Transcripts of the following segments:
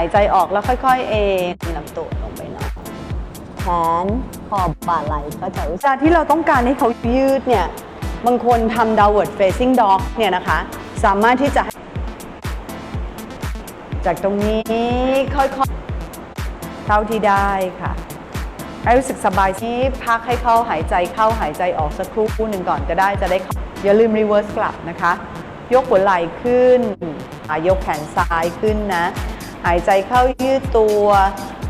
หายใจออกแล้วค่อยๆ เอนลำตัวลงไปหน่อยแขนขอบบ่าไหล่ก็จะรู้สึกที่เราต้องการให้เขายืดเนี่ย บางคนทำ downward facing dog เนี่ยนะคะ สามารถที่จะ จากตรงนี้ค่อยๆ เท่าที่ได้ค่ะให้รู้สึกสบายที่พักให้เข้าหายใจเข้าหายใจออกสักครู่หนึ่งก่อนก็ได้จะได้เข้าอย่าลืม reverse กลับนะคะ ยกหัวไหล่ขึ้นอะยกแขนซ้ายขึ้นนะ หายใจเข้ายืดตัว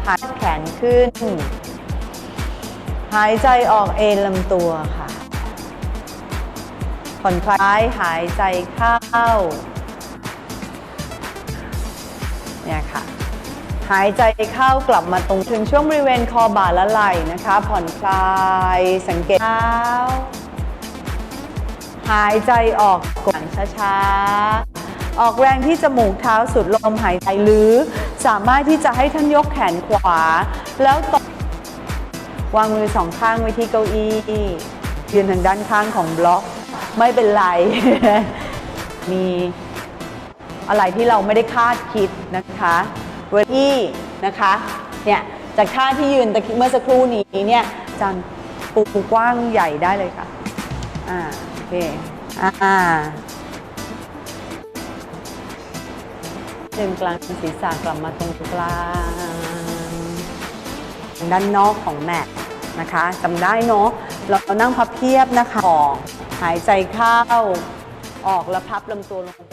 หายแขนขึ้น หายใจออกเอนลำตัวค่ะผ่อนคลายหายใจเข้าเนี่ยค่ะหายใจเข้ากลับมาตรงถึงช่วงบริเวณคอบ่าและไหล่นะคะ ผ่อนคลายสังเกตเท้าหายใจออกกดช้าๆ ออกแรงที่จมูกเท้าสุดลมหายใจหรือ สามารถที่จะให้ท่านยกแขนขวา แล้วตบวางมือสองข้างไว้ที่เก้าอี้ยืนทางด้านข้างของบล็อก ไม่เป็นไร มีอะไรที่เราไม่ได้คาดคิดนะคะเวทีนะคะเนี่ยจากท่าที่ยืนตะกี้เมื่อสักครู่นี้เนี่ยจานปูกว้างใหญ่ได้เลยค่ะ อ่าโอเคอ่า ดึงกลางศีรษะกลับมาตรงกลาง ด้านนอกของแมทนะคะจำได้เนาะเรานั่งพับเพียบนะคะออกหายใจเข้า ออกแล้วพับลำตัวลง